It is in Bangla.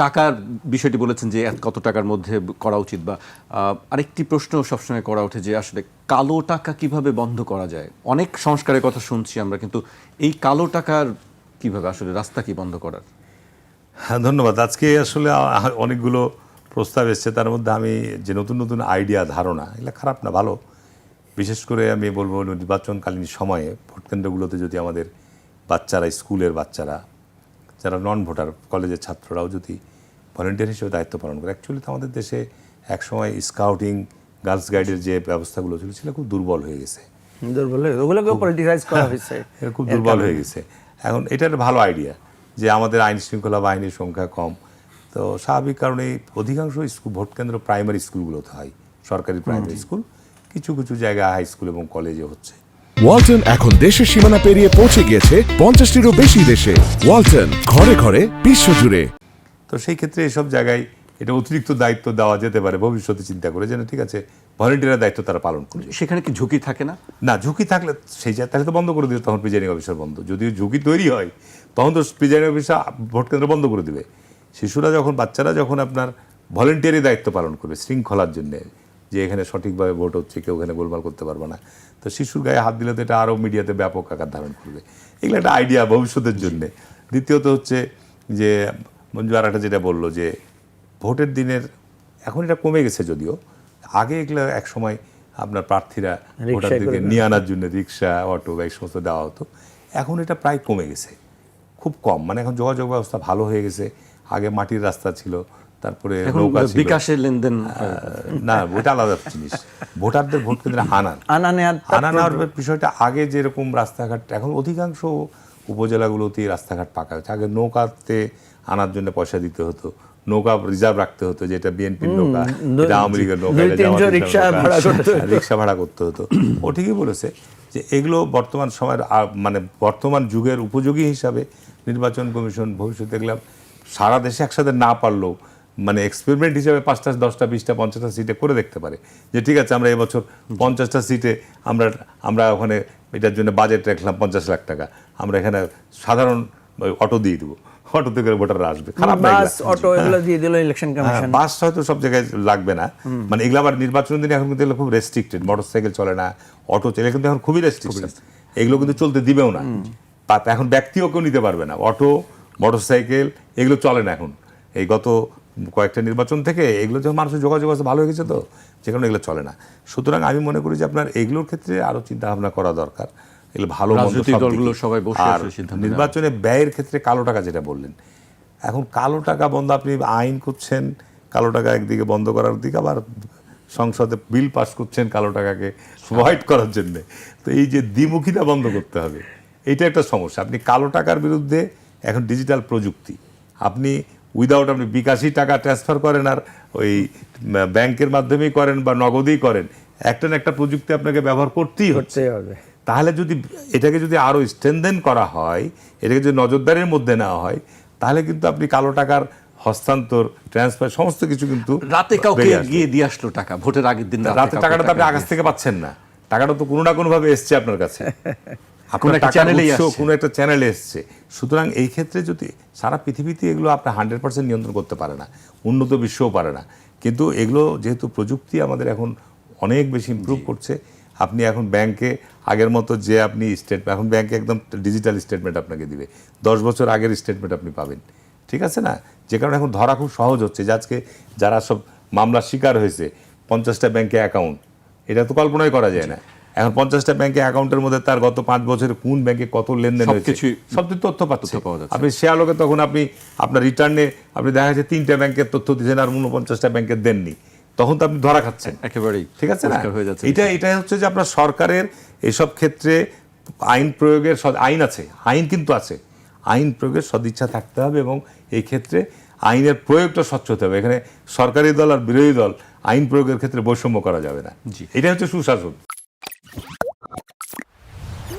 টাকার বিষয়টি বলেছেন যে কত টাকার মধ্যে করা উচিত বা আরেকটি প্রশ্ন সবসময় করা ওঠে যে আসলে কালো টাকা কীভাবে বন্ধ করা যায়? অনেক সংস্কারের কথা শুনছি আমরা, কিন্তু এই কালো টাকার কীভাবে আসলে রাস্তা কি বন্ধ করার? হ্যাঁ ধন্যবাদ। আজকে আসলে অনেকগুলো প্রস্তাব এসছে, তার মধ্যে আমি যে নতুন নতুন আইডিয়া, ধারণা, এগুলো খারাপ না, ভালো। বিশেষ করে আমি বলব নির্বাচনকালীন সময়ে ভোটকেন্দ্রগুলোতে যদি আমাদের বাচ্চারা, স্কুলের বাচ্চারা যারা নন ভোটার কলেজের ছাত্ররাও যদি ভলেন্টিয়ার হিসেবে দায়িত্ব পালন করে অ্যাকচুয়ালি তো আমাদের দেশে একসময় স্কাউটিং গার্লস গাইডের যে ব্যবস্থাগুলো ছিল সেগুলো খুব দুর্বল হয়ে গেছে। দুর্বল হয়ে- ওগুলোকে পলিটিসাইজ করা হয়েছে। খুব দুর্বল হয়ে গেছে। এখন এটা একটা ভালো আইডিয়া যে আমাদের আইন শৃঙ্খলা বাহিনীর সংখ্যা কম। তো স্বাভাবিক কারণে অধিকাংশ স্কুল ভোট কেন্দ্র প্রাইমারি স্কুলগুলোতে হয়। সরকারি প্রাইমারি স্কুল কিছু কিছু জায়গায় হাই স্কুল এবং কলেজে হচ্ছে। ওয়ালটন এখন দেশের সীমানা পেরিয়ে পৌঁছে গিয়েছে পঞ্চাশটিরও বেশি দেশে। ওয়ালটন ঘরে ঘরে বিশ্ব বিশ্বজুড়ে তো সেই ক্ষেত্রে এসব জায়গায় এটা অতিরিক্ত দায়িত্ব দেওয়া যেতে পারে ভবিষ্যতে চিন্তা করে। যেন ঠিক আছে ভলেন্টিয়ারের দায়িত্ব তারা পালন করবে সেখানে কি ঝুঁকি থাকে না? না ঝুঁকি থাকলে সেই জায়গা তাহলে তো বন্ধ করে দিবে তখন প্রিজাইডিং অফিসার বন্ধ। যদি ঝুঁকি তৈরি হয় তখন তো প্রিজাইডিং অফিসার ভোট কেন্দ্র বন্ধ করে দিবে। শিশুরা যখন বাচ্চারা যখন আপনার ভলেন্টিয়ারি দায়িত্ব পালন করবে শৃঙ্খলার জন্য। যে এখানে সঠিকভাবে ভোট হচ্ছে কেউ এখানে গোলমাল করতে পারবে না। তো শিশুর গায়ে হাত দিলে তো এটা আরও মিডিয়াতে ব্যাপক আকার ধারণ করবে। এগুলো একটা আইডিয়া ভবিষ্যতের জন্য। দ্বিতীয়ত হচ্ছে যে মঞ্জু আর একটা যেটা বলল যে ভোটের দিনের এখন এটা কমে গেছে যদিও আগে এগুলো এক সময় আপনার প্রার্থীরা ভোটারদেরকে নিয়ে আনার জন্য রিক্সা অটো বা এই সমস্ত দেওয়া হতো। এখন এটা প্রায় কমে গেছে। খুব কম। মানে এখন যোগাযোগ ব্যবস্থা ভালো হয়ে গেছে। আগে মাটির রাস্তা ছিল। তারপরে বিকাশের লেনদেন না ওটা আলাদা জিনিস। ভোটারদের ভোট কেন্দ্রে হানান। আনা নেওয়ার বিষয়টা আগে যেরকম রাস্তাঘাট এখন অধিকাংশ উপজেলাগুলোতেই রাস্তাঘাট পাকা হচ্ছে আগে নৌকাতে আনার জন্য পয়সা দিতে হতো নৌকা রিজার্ভ রাখতে হতো যেটা বিএনপির নৌকা দুই- এটা আওয়ামী লীগের নৌকা রিক্সা ভাড়া করতে হতো। ও ঠিকই বলেছে যে এগুলো বর্তমান সময়ের মানে বর্তমান যুগের উপযোগী হিসাবে নির্বাচন কমিশন ভবিষ্যতে দেখলাম সারা দেশে একসাথে না পারলেও মানে এক্সপেরিমেন্ট হিসাবে পাঁচটা দশটা বিশটা পঞ্চাশটা সিটে করে দেখতে পারে। যে ঠিক আছে আমরা এবছর পঞ্চাশটা সিটে আমরা আমরা ওখানে এটার জন্য বাজেট রাখলাম পঞ্চাশ লাখ টাকা। আমরা এখানে সাধারণ অটো দিয়ে দেবো। অটোতে করে ভোটাররা আসবে। খারাপ বাস অটো এগুলো দিয়ে দিল ইলেকশন কমিশন বাস হয়তো সব জায়গায় লাগবে না। মানে এগুলো আবার নির্বাচনের দিনে এখন কিন্তু এগুলো খুব রেস্ট্রিক্টেড মোটর সাইকেল চলে না অটো চলে কিন্তু এখন খুবই রেস্ট্রিকশন এগুলো কিন্তু চলতে দিবেও না। তা এখন ব্যক্তিও কেউ নিতে পারবে না। অটো মোটরসাইকেল এগুলো চলে না এখন। এই গত কয়েকটা নির্বাচন থেকে এগুলো যখন মানুষের যোগাযোগ ব্যবস্থা ভালো হয়ে গেছে তো? যে কারণে এগুলো চলে না। সুতরাং আমি মনে করি যে আপনার এগুলোর ক্ষেত্রে আরও চিন্তা ভাবনা করা দরকার। এগুলো ভালো দলগুলো সবাই আর। নির্বাচনে ব্যয়ের ক্ষেত্রে কালো টাকা যেটা বললেন এখন কালো টাকা বন্ধ আপনি আইন করছেন কালো টাকা একদিকে বন্ধ করার দিকে আবার সংসদে বিল পাস করছেন কালো টাকাকে হোয়াইট করার জন্যে। তো এই যে দ্বিমুখিতা বন্ধ করতে হবে এটা একটা সমস্যা। আপনি কালো টাকার বিরুদ্ধে এখন ডিজিটাল প্রযুক্তি আপনি উইদাউট আপনি বিকাশী টাকা ট্রান্সফার করেন আর ওই ব্যাংকের মাধ্যমেই করেন বা নগদেই করেন একটা না একটা প্রযুক্তি আপনাকে ব্যবহার করতেই হচ্ছে হবে। তাহলে যদি এটাকে যদি আরও স্ট্রেনদেন করা হয় এটাকে যদি নজরদারির মধ্যে নেওয়া হয় তাহলে কিন্তু আপনি কালো টাকার হস্তান্তর ট্রান্সফার সমস্ত কিছু কিন্তু রাতে কাউকে গিয়ে দিয়ে আসলো টাকা ভোটের আগের দিন রাতে টাকাটা তো আপনি আকাশ থেকে পাচ্ছেন না। টাকাটা তো কোনো না কোনোভাবে এসছে আপনার কাছে। আপনার। কোনো একটা চ্যানেলে এসছে। সুতরাং এই ক্ষেত্রে যদি সারা পৃথিবীতে এগুলো আপনার হান্ড্রেড পার্সেন্ট নিয়ন্ত্রণ করতে পারে না উন্নত বিশ্বও পারে না কিন্তু এগুলো যেহেতু প্রযুক্তি আমাদের এখন অনেক বেশি ইমপ্রুভ করছে আপনি এখন ব্যাংকে আগের মতো যে আপনি স্টেটমেন্ট এখন ব্যাংকে একদম ডিজিটাল স্টেটমেন্ট আপনাকে দিবে। দশ বছর আগের স্টেটমেন্ট আপনি পাবেন। ঠিক আছে না? যে কারণে এখন ধরা খুব সহজ হচ্ছে যে আজকে যারা সব মামলার শিকার হয়েছে পঞ্চাশটা ব্যাংকে অ্যাকাউন্ট এটা তো কল্পনাই করা যায় না। এখন পঞ্চাশটা ব্যাংকে অ্যাকাউন্টের মধ্যে তার গত পাঁচ বছরে কোন ব্যাংকে কত লেনদেন হয়েছে? সব তথ্য পাচ্ছে। তথ্য পাওয়া যাচ্ছে। আপনি সে আলোকে তখন আপনি আপনার রিটার্নে আপনি দেখা যাচ্ছে তিনটা ব্যাংকের তথ্য দিয়েছেন আর উনপঞ্চাশটা ব্যাংকের দেননি। তখন তো আপনি ধরা খাচ্ছেন। একেবারেই ঠিক আছে না? হয়ে যাচ্ছে। এটা এটা হচ্ছে যে আপনার সরকারের এসব ক্ষেত্রে আইন প্রয়োগের সদ- আইন আছে আইন কিন্তু আছে। আইন প্রয়োগের সদিচ্ছা থাকতে হবে এবং এই ক্ষেত্রে আইনের প্রয়োগটা স্বচ্ছ হতে হবে। এখানে সরকারি দল আর বিরোধী দল আইন প্রয়োগের ক্ষেত্রে বৈষম্য করা যাবে না। জি। এটা হচ্ছে সুশাসন।